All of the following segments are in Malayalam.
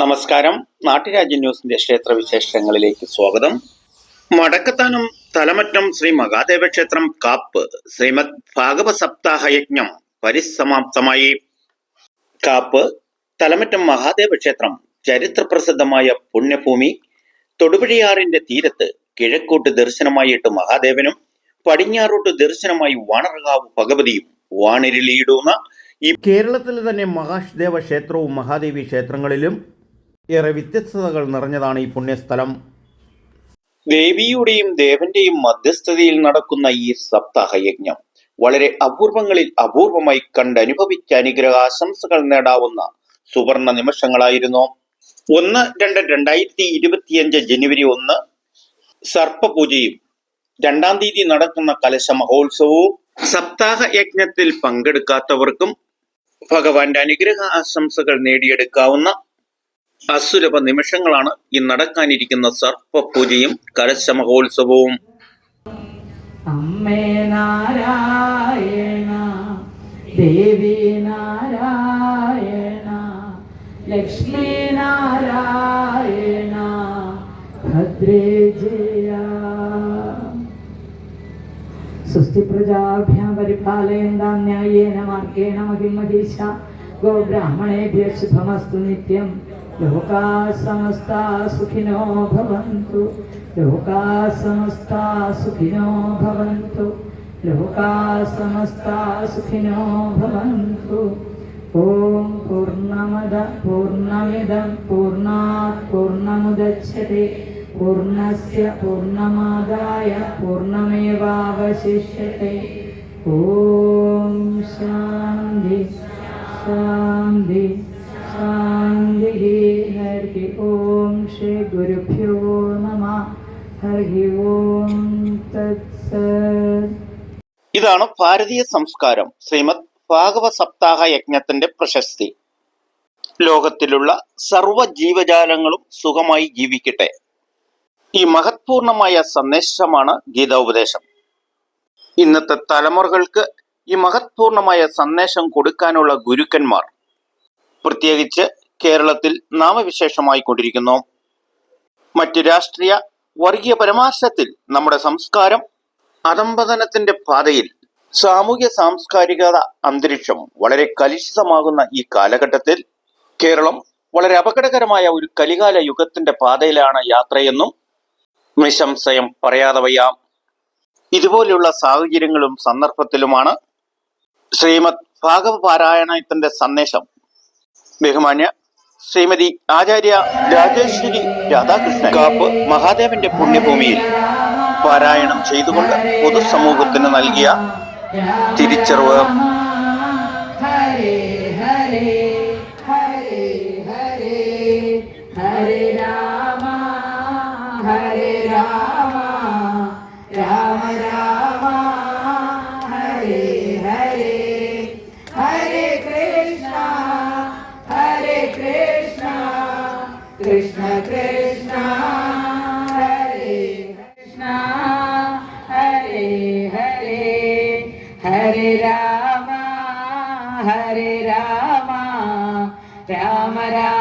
നമസ്കാരം. നാട്ടുരാജ്യ ന്യൂസിന്റെ ക്ഷേത്ര വിശേഷങ്ങളിലേക്ക് സ്വാഗതം. മടക്കത്താനം തലമറ്റം ശ്രീ മഹാദേവ ക്ഷേത്രം കാപ്പ് ശ്രീമദ് ഭാഗവ സപ്താഹ യജ്ഞം പരിസമാപ്തമായി. കാപ്പ് തലമറ്റം മഹാദേവ ക്ഷേത്രം ചരിത്രപ്രസിദ്ധമായ പുണ്യഭൂമി തൊടുപുഴയാറിന്റെ തീരത്ത് കിഴക്കോട്ട് ദർശനമായിട്ട് മഹാദേവനും പടിഞ്ഞാറോട്ട് ദർശനമായി വാണർകാവ് ഭഗവതിയും വാണിരിലിയിടുന്ന ഈ കേരളത്തിലെ തന്നെ മഹാദേവ ക്ഷേത്രവും മഹാദേവി ക്ഷേത്രങ്ങളിലും ഏറെ വ്യത്യസ്തതകൾ നിറഞ്ഞതാണ് ഈ പുണ്യസ്ഥലം. ദേവിയുടെയും ദേവന്റെയും മധ്യസ്ഥതയിൽ നടക്കുന്ന ഈ സപ്താഹ യജ്ഞം വളരെ അപൂർവങ്ങളിൽ അപൂർവമായി കണ്ടനുഭവിച്ച അനുഗ്രഹാശംസകൾ നേടാവുന്ന സുവർണ നിമിഷങ്ങളായിരുന്നു. ഒന്ന് രണ്ട് രണ്ടായിരത്തി ഇരുപത്തിയഞ്ച് ജനുവരി ഒന്ന് സർപ്പപൂജയും രണ്ടാം തീയതി നടക്കുന്ന കലശ മഹോത്സവവും സപ്താഹ യജ്ഞത്തിൽ പങ്കെടുക്കാത്തവർക്കും ഭഗവാന്റെ അനുഗ്രഹ ആശംസകൾ നേടിയെടുക്കാവുന്ന അസുലഭ നിമിഷങ്ങളാണ് ഈ നടക്കാനിരിക്കുന്ന സർപ്പപൂജയും കരശമഹോത്സവവും. അമ്മേ നാരായണ ദേവി നാരായണ ലക്ഷ്മി നാരായണ ഭദ്രേ ജയ. സ്വസ്തി പ്രജാഭ്യാം പരിപാലയന്താന്യായേന മാർഗേണ മഹിമഹീശ ഗോബ്രാഹ്മണേഭ്യ ശുഭമസ്തു നിത്യം. लोका समस्ता सुखिनो भवन्तु। लोका समस्ता सुखिनो भवन्तु। लोका समस्ता सुखिनो भवन्तु। ॐ पूर्णमद पूर्णमिदं पूर्णात् पूर्णमुदच्छते। पूर्णस्य पूर्णमादाय पूर्णमेवावशिष्यते। ॐ ഇതാണ് ഭാരതീയ സംസ്കാരം ശ്രീമദ് ഭാഗവ സപ്താഹ യജ്ഞത്തിന്റെ പ്രശസ്തി. ലോകത്തിലുള്ള സർവ ജീവജാലങ്ങളും സുഖമായി ജീവിക്കട്ടെ. ഈ മഹത്പൂർണമായ സന്ദേശമാണ് ഗീതോപദേശം. ഇന്നത്തെ തലമുറകൾക്ക് ഈ മഹത്പൂർണമായ സന്ദേശം കൊടുക്കാനുള്ള ഗുരുക്കന്മാർ. പ്രത്യേകിച്ച് കേരളത്തിൽ നാമവിശേഷമായി കൊണ്ടിരിക്കുന്നു. മറ്റ് രാഷ്ട്രീയ വർഗീയ പരമാർശത്തിൽ നമ്മുടെ സംസ്കാരം അധംപതനത്തിന്റെ പാതയിൽ സാമൂഹ്യ സാംസ്കാരിക അന്തരീക്ഷം വളരെ കലുഷിതമാകുന്ന ഈ കാലഘട്ടത്തിൽ കേരളം വളരെ അപകടകരമായ ഒരു കലികാല യുഗത്തിന്റെ പാതയിലാണ് യാത്രയെന്നും നിശംസയം പറയാതെ വയ്യ. ഇതുപോലെയുള്ള സാഹചര്യങ്ങളും സന്ദർഭത്തിലുമാണ് ശ്രീമദ് ഭാഗവ പാരായണത്തിന്റെ സന്ദേശം. ബഹുമാന്യ ശ്രീമതി ആചാര്യ രാജേശ്വരി രാധാകൃഷ്ണൻ. കാപ്പ് മഹാദേവന്റെ പുണ്യഭൂമിയിൽ പാരായണം ചെയ്തുകൊണ്ട് പൊതുസമൂഹത്തിന് നൽകിയ തിരിച്ചറിവ്. ഹരേ ഹരേ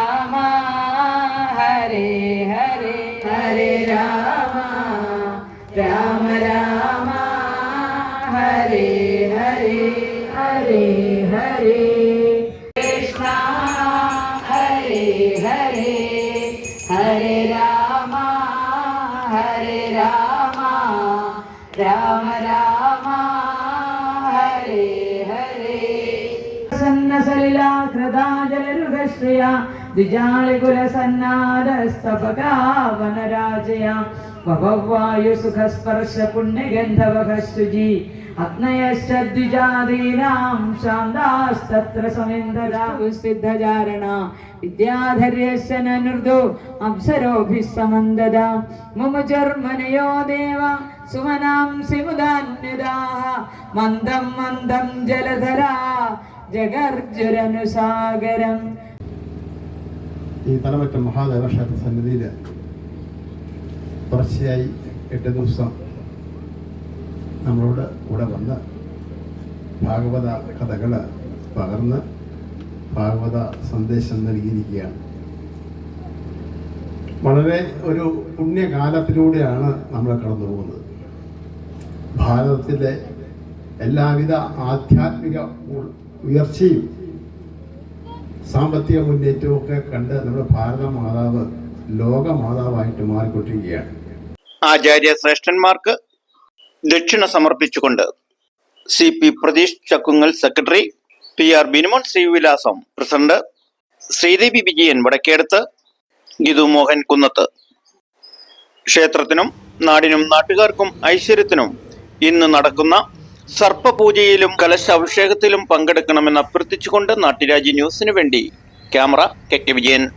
Rama Hare Hare Hare Rama Rama Rama Hare Hare Hare Hare Krishna Hare Hare Hare Rama Hare Rama Rama Rama Hare Hare Sanna Salila Kradajalarugashriya ദ്വിജാളികുലസന്നാദസ്തപകാവനരാജയ വഭവായുസുഖസ്പർശ പുണ്യഗന്ധവകശുചി അഗ്നയശ്ച ദ്വിജാതീനാം ശാന്താസ്തത്ര സമേന്ദ്രസിദ്ധചാരണ വിദ്യാധര്യശ്ച നൃദോ അപ്സരോഭിः സമന്തദ. മുമുചർമനയോ ദേവ. സുമനാംസി മുദാന്യതാः മന്ദം മന്ദം ജലധരാ. ജഗർജുരനുസാഗരം ഈ തലമറ്റം മഹാദേവ ക്ഷേത്ര സന്നിധിയിൽ തുടർച്ചയായി എട്ട് ദിവസം നമ്മളോട് കൂടെ വന്ന് ഭാഗവത കഥകൾ പകർന്ന് ഭാഗവത സന്ദേശം നൽകിയിരിക്കുകയാണ്. വളരെ ഒരു പുണ്യകാലത്തിലൂടെയാണ് നമ്മൾ കടന്നു പോകുന്നത് ഭാരതത്തിലെ എല്ലാവിധ ആധ്യാത്മിക ഉയർച്ചയും സാമ്പത്തിക മുന്നേറ്റവും ഒക്കെ കണ്ട് നമ്മുടെ ഭാരത മാതാവ് ലോക മാതാവായിട്ട് മാറിക്കൊണ്ടിരിക്കുകയാണ്. ആചാര്യ ശ്രേഷ്ഠന്മാർക്ക് ദക്ഷിണ സമർപ്പിച്ചുകൊണ്ട് C P Pratheesh Chakkungal secretary P R Binumon Srivilasam president Sreedevi Vijayan Vadakkedath Githu Mohan Kunnath. ക്ഷേത്രത്തിനും നാടിനും നാട്ടുകാർക്കും ഐശ്വര്യത്തിനും ഇന്ന് നടക്കുന്ന സർപ്പപൂജയിലും കലശാഭിഷേകത്തിലും പങ്കെടുക്കണമെന്ന് അഭ്യർത്ഥിച്ചുകൊണ്ട് നാട്ടുരാജ്യ ന്യൂസിനു വേണ്ടി. Camera K K Vijayan.